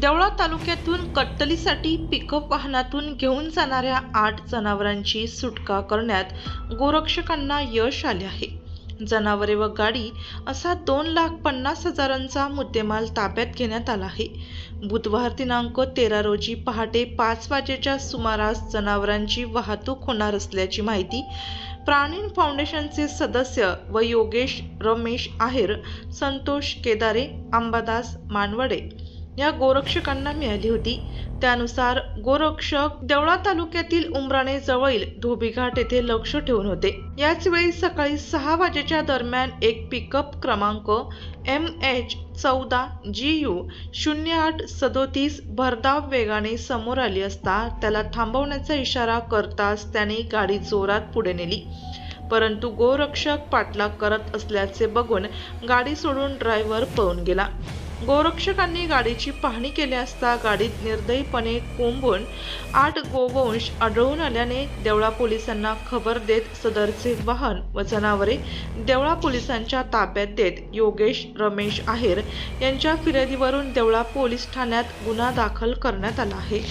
देवळा तालुक्यातून कत्तलीसाठी पिकअप वाहनातून घेऊन जाणाऱ्या आठ जनावरांची सुटका करण्यात गोरक्षकांना यश आले आहे. जनावरे व गाडी असा दोन लाख पन्नास हजारांचा मुद्देमाल ताब्यात घेण्यात आला आहे. बुधवार दिनांक तेरा रोजी पहाटे पाच वाजेच्या सुमारास जनावरांची वाहतूक होणार असल्याची माहिती प्राणीन फाउंडेशनचे सदस्य व योगेश रमेश आहेर संतोष केदारे अंबादास मानवडे या गोरक्षकांना मिळाली होती. त्यानुसार गोरक्षक देवळा तालुक्यातील उमराणे जवळील धोबीघाट येथे लक्ष ठेवून होते. याच वेळी सकाळी सहा वाजेच्या दरम्यान एक पिकअप क्रमांक एम एच चौदा जी यू शून्य आठ सदोतीस भरधाव वेगाने समोर आली असता त्याला थांबवण्याचा इशारा करताच त्याने गाडी जोरात पुढे नेली. परंतु गोरक्षक पाठलाग करत असल्याचे बघून गाडी सोडून ड्रायव्हर पळून गेला. गोरक्षकांनी गाडीची पाहणी केली असता गाडीत निर्दयीपणे कोंबून आठ गोवंश आढळून आल्याने देवळा पोलिसांना खबर देत सदरचे वाहन व जनावरे देवळा पोलिसांच्या ताब्यात देत योगेश रमेश आहेर यांच्या फिर्यादीवरून देवळा पोलीस ठाण्यात गुन्हा दाखल करण्यात आला आहे.